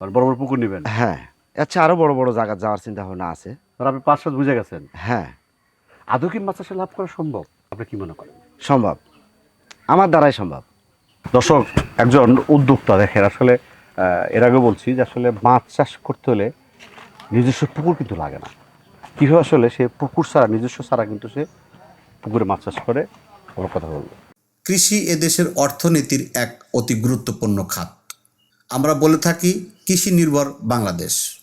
আর বড় বড় পুকুর নেবেন? হ্যাঁ। আচ্ছা আরও বড় বড় জায়গা যাওয়ার চিন্তা ভাবনা আছে। আর আপনি পাঁচ সাত বুঝে গেছেন? হ্যাঁ। আদৌ কি মাছ চাষে লাভ করা সম্ভব? আপনি কি মনে করেন? সম্ভব। আমার দ্বারাই সম্ভব। দর্শক একজন উদ্যোক্তা দেখেন আসলে এর আগে বলছি যে আসলে মাছ চাষ করতে হলে নিজস্ব পুকুর কিন্তু লাগে না। কীভাবে আসলে সে পুকুর ছাড়া নিজস্ব ছাড়া কিন্তু সে পুকুরে মাছ চাষ করে? আমার কথা বলব। কৃষি এদেশের অর্থনীতির এক অতি গুরুত্বপূর্ণ খাত। আমরা বলে থাকি কৃষি নির্ভর বাংলাদেশ।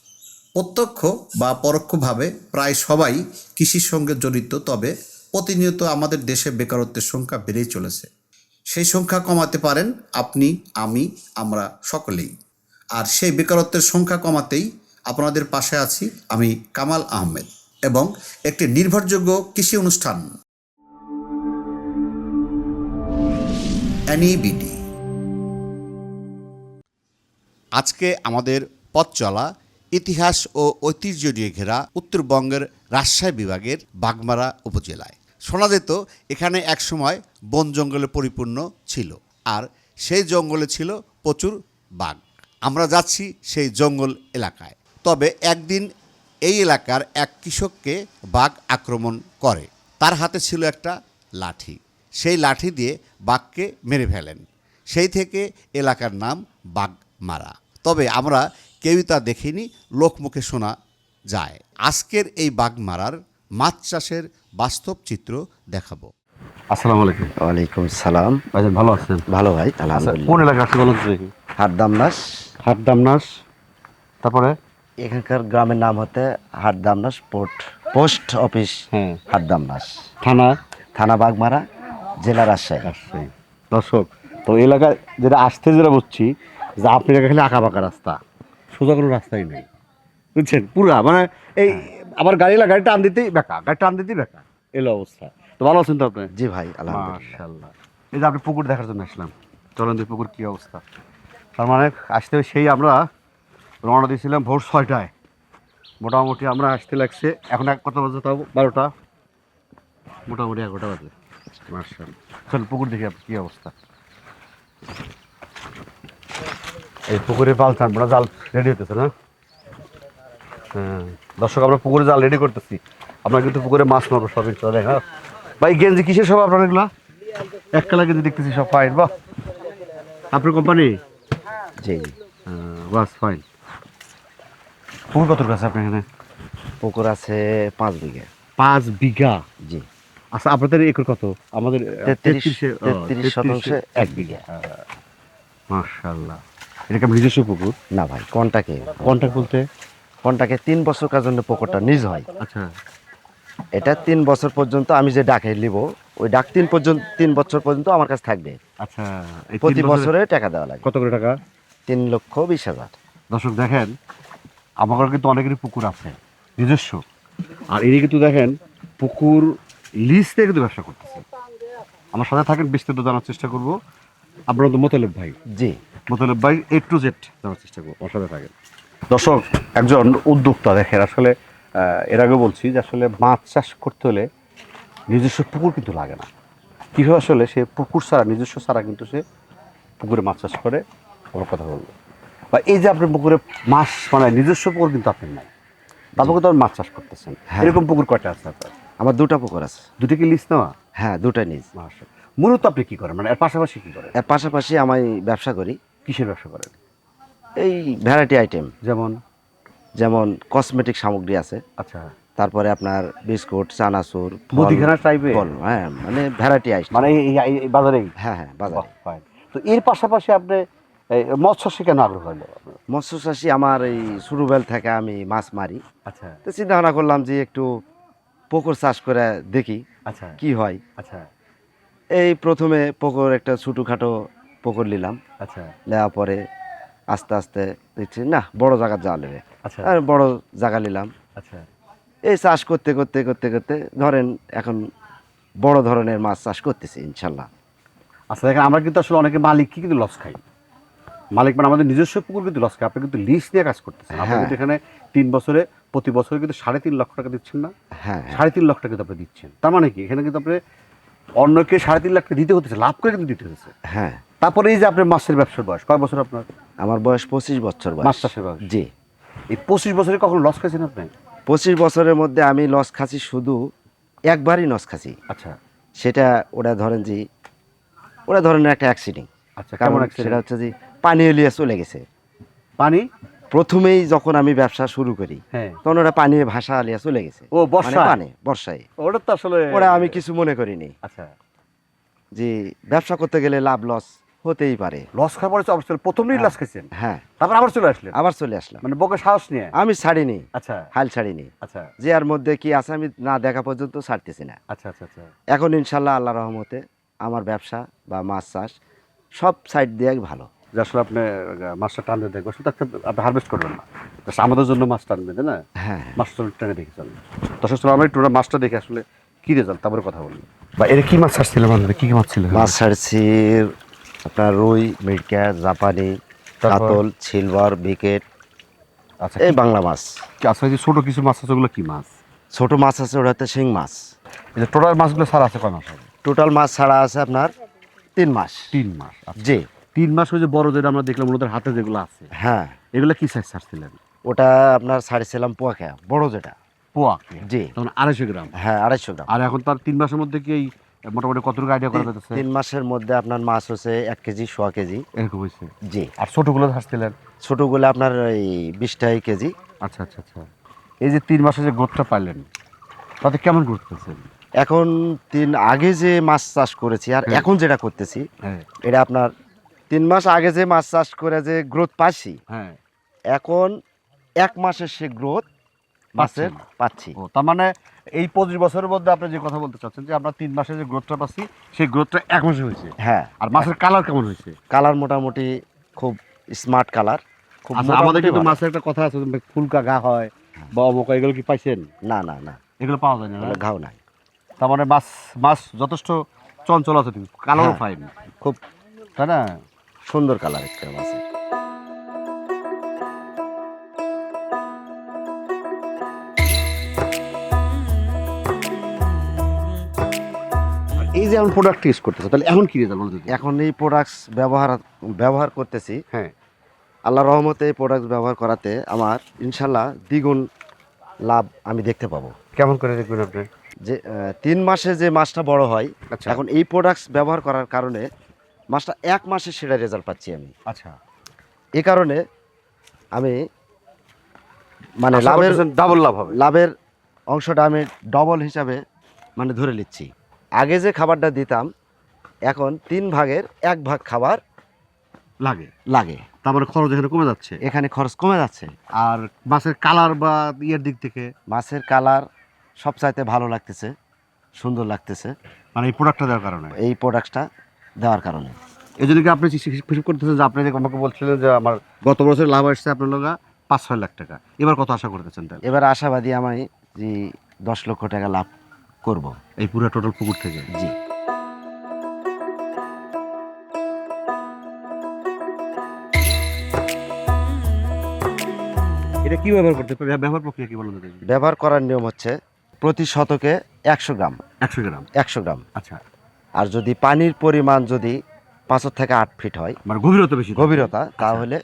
প্রত্যক্ষ বা পরোক্ষভাবে প্রায় সবাই কৃষির সঙ্গে জড়িত, তবে প্রতিনিয়ত আমাদের দেশে বেকারত্বের সংখ্যা বেড়েই চলেছে। সেই সংখ্যা কমাতে পারেন আপনি, আমি, আমরা সকলেই। আর সেই বেকারত্বের সংখ্যা কমাতেই আপনাদের পাশে আছি আমি কামাল আহমেদ এবং একটি নির্ভরযোগ্য কৃষি অনুষ্ঠান। এনইবিডি। আজকে আমাদের পথ চলা, ইতিহাস ও ঐতিহ্য নিয়ে ঘেরা উত্তরবঙ্গের রাজশাহী বিভাগের বাগমারা উপজেলায়। শোনা যেত, এখানে একসময় বন জঙ্গলে পরিপূর্ণ ছিল আর সেই জঙ্গলে ছিল প্রচুর বাঘ। আমরা যাচ্ছি সেই জঙ্গল এলাকায়। তবে একদিন এই এলাকার এক কৃষককে বাঘ আক্রমণ করে। তার হাতে ছিল একটা লাঠি। সেই লাঠি দিয়ে বাঘকে মেরে ফেলেন। সেই থেকে এলাকার নাম বাঘমারা তবে আমরা কেউই তা দেখিনি লোকমুখে শোনা যায়। আজকের এই বাঘমারার মাছ চাষের বাস্তব চিত্র দেখাবো। আসসালামু আলাইকুম। ওয়ালাইকুম সালাম। ভাইজান ভালো আছেন? ভালো ভাই আচ্ছা, আলহামদুলিল্লাহ কোন এলাকা আছে বলুন হাটদামনাস। হাটদামনাস। তারপরে? এখানকার গ্রামের নাম হতে হাটদামনাস পোর্ট পোস্ট অফিস হ্যাঁ। হাটদামনাস। থানা? থানা বাগমারা জেলা রাজশাহী। রাজশাহী। দর্শক তো এই এলাকায় যেটা আসতে যেটা বুঝছি যে আপনি খালি আঁকা বাঁকা রাস্তা সোজা কোনো রাস্তাই নেই। বুঝছেন? পুরা মানে এই আবার গাড়ি এলা গাড়ি টান দিতেই বেকা গাড়ি টান দিতেই বেকা এলো অবস্থা। তো ভালো আছেন তো আপনি? জি ভাই আলহামদুলিল্লাহ। এই যে আপনি পুকুর দেখার জন্য আসলাম। চলেন দুই পুকুর কী অবস্থা। তার মানে আসতে সেই আমরা রওনা দিয়েছিলাম ভোর ছয়টায়। মোটামুটি আমরা আসতে লাগছে এখন এক কত বাজে তাও? বারোটা? মোটামুটি এগারোটা বাজে। মার্শাল চল পুকুর দেখি আপনি কী অবস্থা। এই পুকুরে পাল আমরা জাল রেডি হতেছে না? হ্যাঁ। দর্শক আমরা পুকুরে জাল রেডি করতেছি। আমরা কিন্তু পুকুরে মাছ মারবো সবই চলে হ্যাঁ? ভাই গেঞ্জি কিসের সব আপনার এগুলা? এক কালা গেঞ্জি দেখতেছি সব ফাইন বাহ। আপনার কোম্পানি জি। বাস ফাইন পুকুর কত কাছে আপনার এখানে? পুকুর আছে পাঁচ বিঘা। পাঁচ বিঘা? জি। আচ্ছা আপনাদের একর কত? আমাদের তেত্রিশ তেত্রিশ শতাংশে এক বিঘা। মার্শাল্লাহ এটা নিজস্ব পুকুর? না ভাই কোনটাকে। কন্ট্যাক্ট বলতে? কোনটাকে তিন বছর কার জন্য পুকুরটা নিজ হয়। আচ্ছা। এটা তিন বছর পর্যন্ত আমি যে ডাকে নিব ওই ডাক তিন পর্যন্ত তিন বছর পর্যন্ত আমার কাছে থাকবে। আচ্ছা প্রতি বছরে বছরে টাকা দেওয়া লাগে। কত করে টাকা? তিন লক্ষ বিশ হাজার। দর্শক দেখেন আমার কিন্তু অনেকেরই পুকুর আছে নিজস্ব। আর এদিকে কিন্তু দেখেন পুকুর লিজ থেকে কিন্তু ব্যবসা করতেছে। আমার সাথে থাকেন বিস্তারিত জানার চেষ্টা করব। আপনার তো মোতালেব ভাই। জি। মোতালেব ভাই এ টু জেড জানার চেষ্টা করব সাথে থাকেন দর্শক একজন উদ্যোক্তা দেখেন আসলে এর আগে বলছি যে আসলে মাছ চাষ করতে হলে নিজস্ব পুকুর কিন্তু লাগে না। কীভাবে আসলে সে পুকুর ছাড়া নিজস্ব ছাড়া কিন্তু সে পুকুরে মাছ চাষ করে আমার কথা বলব। বা এই যে আপনার পুকুরে মাছ মানে নিজস্ব পুকুর কিন্তু আপনার নাই। তারপর কিন্তু আপনি মাছ চাষ করতেছেন। হ্যাঁ। এরকম পুকুর কয়টা আছে আপনার? আমার দুটো পুকুর আছে। দুটো কি লিস্ট নেওয়া? হ্যাঁ দুটাই নিজ মাস মূলত আপনি কী করেন? মানে এর পাশাপাশি কী করেন? এর পাশাপাশি আমি ব্যবসা করি। কিসের ব্যবসা করেন? এই ভ্যারাইটি আইটেম। যেমন? যেমন কসমেটিক সামগ্রী আছে। আচ্ছা। তারপরে আপনার বিস্কুট চানাচুর মুদিখানা টাইপে ফল হ্যাঁ মানে ভ্যারাইটি আইটেম। মানে এই- বাজারেই? হ্যাঁ হ্যাঁ বাজারে তো এর পাশাপাশি আপনি এই মৎস্য কেন আগ্রহ হলো? মৎস্য চাষি আমার এই শুরুবেল থেকে আমি মাছ মারি। আচ্ছা। তো চিন্তা ভাবনা করলাম যে একটু পুকুর চাষ করে দেখি আচ্ছা। কি হয়। আচ্ছা। এই প্রথমে পুকুর একটা ছোটোখাটো পুকুর নিলাম। আচ্ছা। নেওয়ার পরে আস্তে আস্তে দেখছি না বড় জায়গার যা নেবে। আচ্ছা। আর বড় জায়গা নিলাম। আচ্ছা। এই চাষ করতে করতে করতে করতে ধরেন এখন বড় ধরনের মাছ চাষ করতেছি ইনশাল্লাহ। আচ্ছা দেখেন আমরা কিন্তু আসলে অনেকে মালিক কি কিন্তু লস খাই। মালিক মানে আমাদের নিজস্ব পুকুর কিন্তু লস খাই আপনি কিন্তু লিজ নিয়ে কাজ করতেছেন। আপনি হ্যাঁ। কিন্তু এখানে তিন বছরে প্রতি বছরে কিন্তু সাড়ে তিন লক্ষ টাকা দিচ্ছেন না? হ্যাঁ। সাড়ে তিন লক্ষ টাকা কিন্তু আপনি দিচ্ছেন। তার মানে কি? এখানে কিন্তু আপনি অন্যকে সাড়ে তিন লাখ টাকা দিতে হতেছে লাভ করে কিন্তু দিতে হতেছে। হ্যাঁ। তারপরে এই যে আপনার মাছের ব্যবসার বয়স কয় বছর আপনার? আমার বয়স পঁচিশ বছর মাছ বয়স চাষের বয়স। জি। এই পঁচিশ বছরে কখনো লস খাইছেন আপনি? পঁচিশ বছরের মধ্যে আমি লস খাচ্ছি শুধু একবারই লস খাচ্ছি। আচ্ছা। সেটা ওটা ধরেন যে ওটা ধরেন একটা অ্যাক্সিডেন্ট আচ্ছা কারণ সেটা হচ্ছে যে পানি এলিয়ে চলে গেছে। পানি? প্রথমেই যখন আমি ব্যবসা শুরু করি হ্যাঁ। তখন ওটা পানি ভাষা আলিয়া চলে গেছে। ও, বর্ষায়? মানে পানি বর্ষায়। ওটা তো আসলে ওরা আমি কিছু মনে করিনি। আচ্ছা। যে ব্যবসা করতে গেলে লাভ লস হতেই পারে। লস খাওয়ার পরে তো অবশ্যই প্রথমেই লস খাইছেন হ্যাঁ। তারপর আবার চলে আসলেন? আবার চলে আসলাম। মানে বকে সাহস নিয়ে? আমি ছাড়িনি। আচ্ছা। হাল ছাড়িনি। আচ্ছা। যে আর মধ্যে কি আছে আমি না দেখা পর্যন্ত ছাড়তেছি না। আচ্ছা আচ্ছা আচ্ছা। এখন ইনশাল্লাহ আল্লাহ রহমতে আমার ব্যবসা বা মাছ চাষ সব সাইড দিয়ে ভালো। যে আসলে আপনি মাছটা টানতে দেখব। আসলে তাকে আপনি হারভেস্ট করবেন না। আমাদের জন্য মাছ টানবে তাই না? হ্যাঁ মাছটা টেনে দেখে চলেন। দর্শক আমরা একটু মাছটা দেখে আসলে কি রেজাল্ট তারপরে কথা বলি বা এর কি মাছ ছাড়ছিলাম কি কি মাছ ছিল? মাছ ছাড়ছি আপনার রুই মিরক্যাট জাপানি? কাতল সিলভার বিকেট আচ্ছা এই বাংলা মাছ। আচ্ছা যে ছোট কিছু মাছ আছে ওগুলো কি মাছ? ছোট মাছ আছে ওটা হচ্ছে শিং মাছ। এই যে টোটাল মাছগুলো ছাড়া আছে কয় হবে? টোটাল মাছ ছাড়া আছে আপনার তিন মাস। তিন মাস আচ্ছা। জি। তিন মাস ওই যে বড় যেটা আমরা দেখলাম ওদের হাতে যেগুলো আছে হ্যাঁ। এগুলো কি সাইজ ছাড়ছিলেন? ওটা আপনার ছাড়ছিলাম পোয়াখা বড় যেটা। পোয়া জি। তখন আড়াইশো গ্রাম? হ্যাঁ আড়াইশো গ্রাম। আর এখন তার তিন মাসের মধ্যে কি এই মোটামুটি কতটুকু আইডিয়া করা যাচ্ছে তিন মাসের মধ্যে আপনার মাছ হচ্ছে এক কেজি সোয়া কেজি। এরকম হয়েছে জি। আর ছোটগুলো ছাড়ছিলেন ছোটগুলো আপনার এই বিশ টাকা কেজি। আচ্ছা আচ্ছা আচ্ছা। এই যে তিন মাসে যে গ্রোথটা পাইলেন তাতে কেমন গ্রোথ পেয়েছেন এখন তিন আগে যে মাছ চাষ করেছি আর হ্যাঁ। এখন যেটা করতেছি হ্যাঁ। এটা আপনার তিন মাস আগে যে মাছ চাষ করে যে গ্রোথ পাচ্ছি হ্যাঁ। এখন এক মাসের সে গ্রোথ মাছের। পাচ্ছি। তার মানে এই পঁচিশ বছরের মধ্যে আপনি যে কথা বলতে চাচ্ছেন যে আমরা তিন মাসে যে গ্রোথটা পাচ্ছি সেই গ্রোথটা এক মাসে হয়েছে। হ্যাঁ। আর মাছের কালার কেমন হয়েছে? কালার মোটামুটি খুব স্মার্ট কালার খুব আচ্ছা আমাদের কিন্তু মাছের একটা কথা আছে ফুলকা গা হয় বা অমকা এগুলো কি পাইছেন? না না না। এগুলো পাওয়া যায় না? ঘাও নাই। তার মানে মাছ মাছ যথেষ্ট চঞ্চল আছে কালারও হ্যাঁ। ফাইন খুব তাই না? সুন্দর কালার একটা মাছের যে এখন প্রোডাক্ট ইউজ করতেছে তাহলে এখন কি রেজাল্ট বলতে এখন এই প্রোডাক্টস ব্যবহার ব্যবহার করতেছি। হ্যাঁ। আল্লাহ রহমতে এই প্রোডাক্ট ব্যবহার করাতে আমার ইনশাল্লাহ দ্বিগুণ লাভ আমি দেখতে পাবো। কেমন করে দেখবেন আপনি? যে তিন মাসে যে মাছটা বড় হয় আচ্ছা। এখন এই প্রোডাক্টস ব্যবহার করার কারণে মাছটা এক মাসে সেটা রেজাল্ট পাচ্ছি আমি। আচ্ছা। এ কারণে আমি মানে লাভের ডাবল লাভ হবে। লাভের অংশটা আমি ডবল হিসাবে মানে ধরে নিচ্ছি। আগে যে খাবারটা দিতাম এখন তিন ভাগের এক ভাগ খাবার লাগে। লাগে। তারপরে খরচ এখানে কমে যাচ্ছে? এখানে খরচ কমে যাচ্ছে। আর মাছের কালার বা ইয়ের দিক থেকে? মাছের কালার সবচাইতে ভালো লাগতেছে সুন্দর লাগতেছে। মানে এই প্রোডাক্টটা দেওয়ার কারণে? এই প্রোডাক্টটা দেওয়ার কারণে। এই জন্য কি আপনি হিসেব করতেছেন যে আপনি যে আমাকে বলছিলেন যে আমার গত বছর লাভ আসছে আপনার লোক পাঁচ ছয় লাখ টাকা এবার কত আশা করতেছেন তাহলে? এবার আশাবাদী আমি যে দশ লক্ষ টাকা লাভ করব। এই পুরো টোটাল পুকুর থেকে। জি। এটা কি ব্যবহার করতে ব্যবহার প্রক্রিয়া কি বলুন ব্যবহার করার নিয়ম হচ্ছে প্রতি শতকে একশো গ্রাম। একশো গ্রাম? একশো গ্রাম। আচ্ছা। আর যদি পানির পরিমাণ যদি পাঁচের থেকে আট ফিট হয় মানে গভীরতা বেশি গভীরতা তাহলে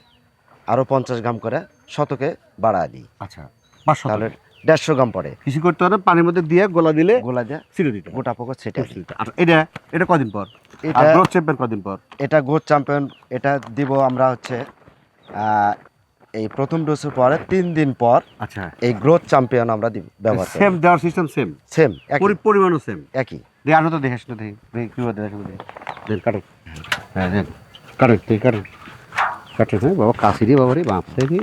আরও পঞ্চাশ গ্রাম করে শতকে বাড়া দিই। আচ্ছা। পাঁচশো তাহলে দেড়শো গ্রাম পড়ে। কৃষি করতে হবে পানির মধ্যে দিয়ে গোলা দিলে গোলা দিয়ে ছিঁড়ে দিতে। গোটা পোকা ছেটে দিই আচ্ছা এটা এটা কদিন পর? এটা- গ্রোথ চ্যাম্পিয়ন কদিন পর? এটা গ্রোথ চ্যাম্পিয়ন এটা দিব আমরা হচ্ছে এই প্রথম ডোজের পরে তিন দিন পর আচ্ছা। এই গ্রোথ চ্যাম্পিয়ন আমরা দিব ব্যবহার সেম দেওয়ার সিস্টেম সেম সেম পরিমাণও সেম একই। দেখি আনো তো দেখে আসলে দেখি। দেখি দেন কাটো হ্যাঁ দেন। কাটো তুই কাটো কাটো হ্যাঁ বাবা কাশি রে বাবা রে বাপ দেখি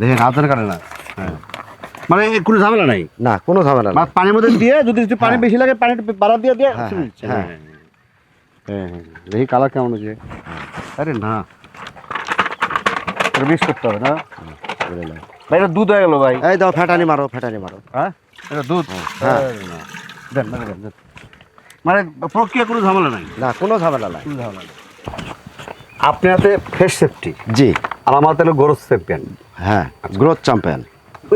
দেখেন হাত ধরে কাটে না। হ্যাঁ। মানে কোনো ঝামেলা নাই? না কোনো ঝামেলা না পানির মধ্যে দিয়ে যদি একটু পানি হ্যাঁ। বেশি লাগে পানি বাড়া দিয়ে দিয়ে হ্যাঁ, হ্যাঁ। হ্যাঁ হ্যাঁ হ্যাঁ দেখি কালার কেমন হচ্ছে আরে না। মিক্স করতে হবে না? ভাই এটা দুধ হয়ে গেল ভাই। এই দাও ফ্যাটানি মারো ফ্যাটানি মারো। হ্যাঁ? এটা দুধ? হ্যাঁ। দেন মানে দেন। মানে প্রক্রিয়া কোনো ঝামেলা নাই? না কোনো ঝামেলা নাই। কোনো ঝামেলা নাই। আপনি হাতে ফ্রেশ সেফটি জি। আর আমার হাতে গরু চ্যাম্পিয়ন হ্যাঁ গ্রোথ চ্যাম্পিয়ন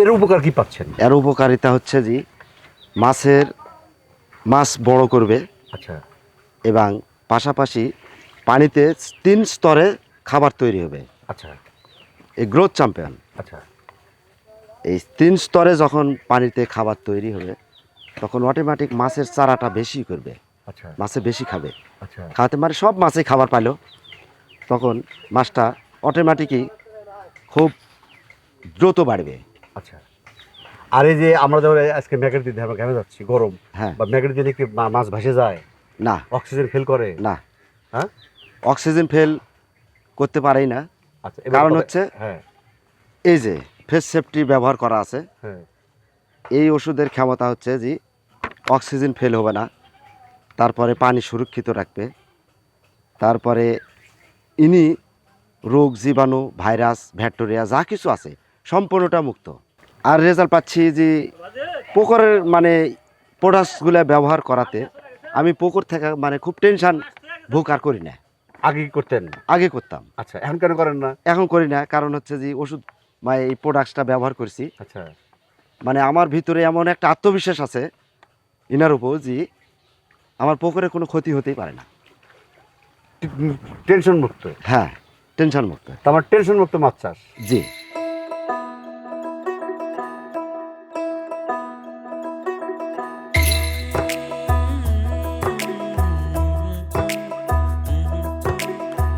এর উপকার কি পাচ্ছেন? এর উপকারিতা হচ্ছে যে মাছের মাছ বড় করবে আচ্ছা। এবং পাশাপাশি পানিতে তিন স্তরে খাবার তৈরি হবে। আচ্ছা। এই গ্রোথ চ্যাম্পিয়ন আচ্ছা। এই তিন স্তরে যখন পানিতে খাবার তৈরি হবে তখন অটোমেটিক মাছের চারাটা বেশি করবে। আচ্ছা। মাছে বেশি খাবে। আচ্ছা। খাওয়াতে মানে সব মাছে খাবার পাইলো। তখন মাছটা অটোমেটিকই খুব দ্রুত বাড়বে। আচ্ছা। আর এই যে আমরা এই আজকে ম্যাগেট দিতে আমরা ঘেমে যাচ্ছি? গরম। হ্যাঁ। বা ম্যাগেট দিলে কি মা- মাছ ভেসে যায়? না। অক্সিজেন ফিল করে? না। হ্যাঁ? অক্সিজেন ফেল করতে পারেই না। আচ্ছা এবার কারণ কথা- হচ্ছে হ্যাঁ। এই যে ফেস সেফটি ব্যবহার করা আছে হ্যাঁ। এই ওষুধের ক্ষমতা হচ্ছে যে অক্সিজেন ফেল হবে না তারপরে পানি সুরক্ষিত রাখবে তারপরে ইনি রোগ জীবাণু ভাইরাস ব্যাকটেরিয়া যা কিছু আছে সম্পূর্ণটা মুক্ত। আর রেজাল্ট পাচ্ছি যে পুকুরের মানে প্রোডাক্টসগুলো ব্যবহার করাতে আমি পুকুর থেকে মানে খুব টেনশন ভোগ আর করি না। আগে করতেন? আগে করতাম। আচ্ছা এখন কেন করেন না? এখন করি না কারণ হচ্ছে যে ওষুধ মানে এই প্রোডাক্টসটা ব্যবহার করছি। আচ্ছা। মানে আমার ভিতরে এমন একটা আত্মবিশ্বাস আছে এনার উপর যে আমার পুকুরে কোনো ক্ষতি হতেই পারে না। টেনশন মুক্ত হ্যাঁ টেনশন মুক্ত আমার টেনশন মুক্ত মাছ চাষ? জি।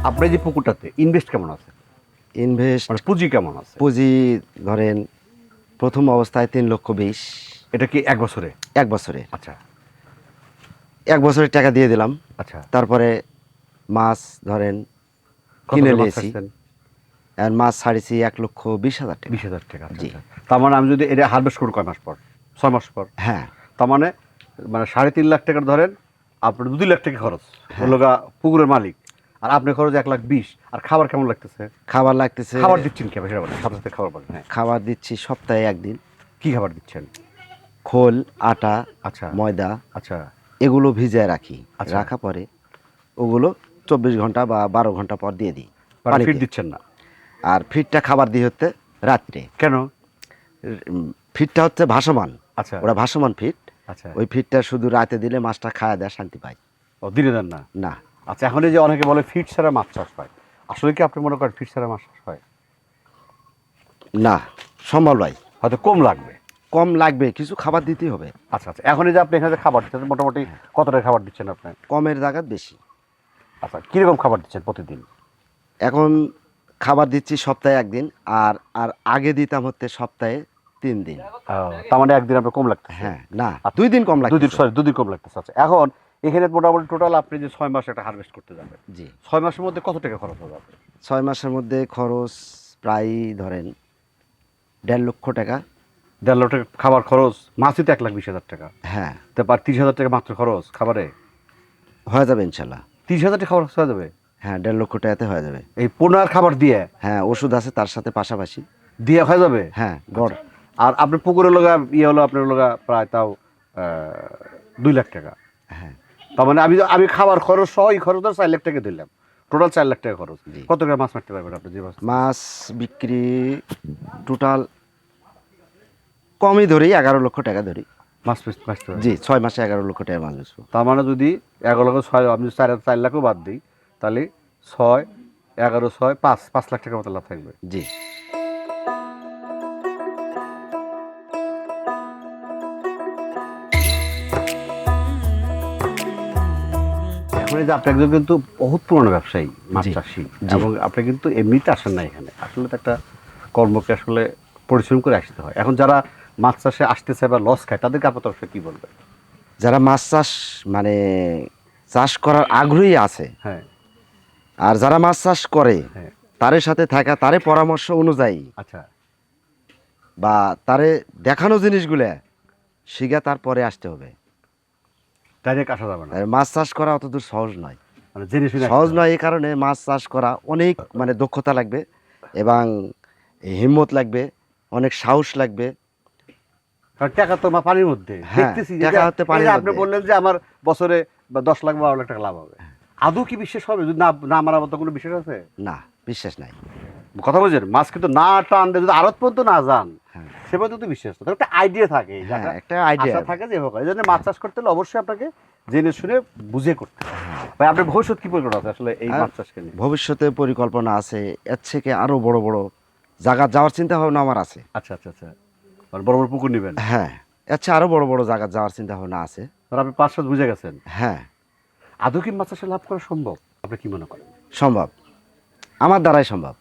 আপনার যে পুকুরটাতে ইনভেস্ট কেমন আছে? ইনভেস্ট মানে পুঁজি কেমন আছে? পুঁজি ধরেন প্রথম অবস্থায় তিন লক্ষ বিশ। এটা কি এক বছরে? এক বছরে। আচ্ছা। এক বছরের টাকা দিয়ে দিলাম। আচ্ছা। তারপরে মাছ ধরেন কিনে নিয়েছি। আর মাছ ছাড়িছি এক লক্ষ বিশ হাজার টাকা। বিশ হাজার টাকা আচ্ছা, জি। আচ্ছা। তার মানে আমি যদি এটা হারভেস্ট করি কয় মাস পর? ছয় মাস পর? হ্যাঁ। তার মানে মানে সাড়ে তিন লাখ টাকার ধরেন আপনার দু দুই লাখ টাকা খরচ। হ্যাঁ। লোকা পুকুরের মালিক। আর আপনার খরচ এক লাখ বিশ। আর খাবার কেমন লাগতেছে? খাবার লাগতেছে খাবার দিচ্ছেন কি সেটা বলেন সাথে সাথে খাবার বলেন। হ্যাঁ খাবার দিচ্ছি সপ্তাহে একদিন। কি খাবার দিচ্ছেন? খোল আটা আচ্ছা। ময়দা আচ্ছা। এগুলো ভিজায় রাখি। আচ্ছা। রাখা পরে ওগুলো চব্বিশ ঘণ্টা বা বারো ঘণ্টা পর দিয়ে দিই। মানে। ফিট দিচ্ছেন না? আর ফিটটা খাবার দিই হচ্ছে রাত্রে। কেন? ফিটটা হচ্ছে ভাসমান। আচ্ছা। ওরা ভাসমান ফিট। আচ্ছা। ওই ফিটটা শুধু রাতে দিলে মাছটা খাওয়া দেয় শান্তি পায়। ও দিনে দেন না? না। আচ্ছা এখন এই যে অনেকে বলে ফিট ছাড়া মাছ চাষ হয় আসলে কি আপনি মনে করেন ফিট ছাড়া মাছ চাষ হয়? না সম্ভব নয়। হয়তো কম লাগবে। কম লাগবে কিছু খাবার দিতেই হবে। আচ্ছা আচ্ছা এখন এই যে আপনি এখানে যে খাবার দিচ্ছেন মোটামুটি কতটা খাবার দিচ্ছেন আপনি? কমের জায়গা বেশি। আচ্ছা কীরকম খাবার দিচ্ছেন প্রতিদিন? এখন খাবার দিচ্ছি সপ্তাহে একদিন আর আর আগে দিতাম হচ্ছে সপ্তাহে তিন দিন। তার মানে একদিন আপনার কম লাগতেছে? হ্যাঁ না দুই দিন কম দুদিন লাগে সরি দুদিন কম লাগতেছে। আচ্ছা এখন এখানে মোটামুটি টোটাল আপনি যে ছয় মাস একটা হারভেস্ট করতে যাবেন। জি। ছয় মাসের মধ্যে কত টাকা খরচ হবে আপনার? ছয় মাসের মধ্যে খরচ প্রায় ধরেন দেড় লক্ষ টাকা। দেড় লাখ টাকা খাবার খরচ মাছই তো এক লাখ বিশ হাজার টাকা। হ্যাঁ। তারপর তিরিশ হাজার টাকা মাত্র খরচ খাবারে? হয়ে যাবে ইনশাল্লাহ। তিরিশ হাজার টাকা খরচ হয়ে যাবে? হ্যাঁ দেড় লক্ষ টাকাতে হয়ে যাবে। এই পোনার খাবার দিয়ে? হ্যাঁ ওষুধ আছে তার সাথে পাশাপাশি। দিয়ে হয়ে যাবে? হ্যাঁ। গড়। আর আপনার পুকুরের লগা ইয়ে হলো আপনার লগা প্রায় তাও দুই লাখ টাকা। হ্যাঁ। তার মানে আমি আমি খাবার খরচ সহ এই খরচ ধর চার লাখ টাকা দিলাম। টোটাল চার লাখ টাকা খরচ। কত টাকা মাছ মারতে পারবেন আপনি? যে মাছ। মাছ বিক্রি টোটাল কমই ধরি এগারো লক্ষ টাকা ধরি। মাছ মারতে জি ছয় মাসে এগারো লক্ষ টাকা মাছ বেচবো। তার মানে যদি এগারো লক্ষ ছয় আমি যদি চার চার লাখও বাদ দিই তাহলে ছয় এগারো ছয় পাঁচ পাঁচ লাখ টাকার মতো লাভ থাকবে। জি। এখন যে আপনি একজন কিন্তু বহুত পুরনো ব্যবসায়ী মাছ চাষি এবং আপনি কিন্তু এমনিতে আসেন না এখানে। আসলে তো একটা কর্মকে আসলে পরিশ্রম করে আসতে হয়। এখন যারা মাছ চাষে আসতে চায় বা লস খায় তাদেরকে আপনার তরফে কী বলবেন? যারা মাছ চাষ মানে চাষ করার আগ্রহী আছে হ্যাঁ। আর যারা মাছ চাষ করে হ্যাঁ। তারের সাথে থাকা তারে পরামর্শ অনুযায়ী আচ্ছা। বা তারে দেখানো জিনিসগুলো শিখা তারপরে আসতে হবে। ডাইরেক্ট আসা যাবে না। মাছ চাষ করা অতদূর সহজ নয়। মানে জেনে শুনে সহজ নয় এই কারণে মাছ চাষ করা অনেক মানে দক্ষতা লাগবে এবং হিম্মত লাগবে অনেক সাহস লাগবে। কারণ টাকা তো পানির মধ্যে। হ্যাঁ, দেখতেছি টাকা আপনি বললেন যে আমার বছরে বা দশ লাখ বা বারো লাখ টাকা লাভ হবে। আদৌ কি বিশ্বাস হবে? যদি না না মারার মতো কোনো বিশ্বাস আছে? না বিশ্বাস নাই। কথা বলছেন? মাছ কিন্তু না টান যদি আড়ত পর্যন্ত না যান হ্যাঁ। সেভাবে তো বিশ্বাস তো একটা আইডিয়া থাকে হ্যাঁ, একটা আইডিয়া থাকে যে এভাবে করে। এই জন্য মাছ চাষ করতে হলে অবশ্যই আপনাকে জেনে শুনে বুঝে করতে হবে। ভাই আপনার ভবিষ্যৎ কি পরিকল্পনা আছে আসলে এই মাছ চাষকে নিয়ে ভবিষ্যতে পরিকল্পনা আছে এর থেকে আরও বড় বড় জায়গা যাওয়ার চিন্তা ভাবনা আমার আছে। আচ্ছা আচ্ছা আচ্ছা। মানে বড় বড় পুকুর নেবেন? হ্যাঁ আচ্ছা আরও বড় বড় জায়গা যাওয়ার চিন্তা ভাবনা আছে। আর আপনি পাঁচ সাত বুঝে গেছেন? হ্যাঁ। আদৌ কি মাছ চাষে লাভ করা সম্ভব? আপনি কি মনে করেন? সম্ভব। আমার দ্বারাই সম্ভব।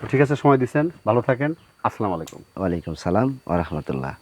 ঠিক আছে সময় দিচ্ছেন ভালো থাকেন। আসসালামু আলাইকুম। ওয়ালাইকুম সালাম ওয়া রাহমাতুল্লাহ।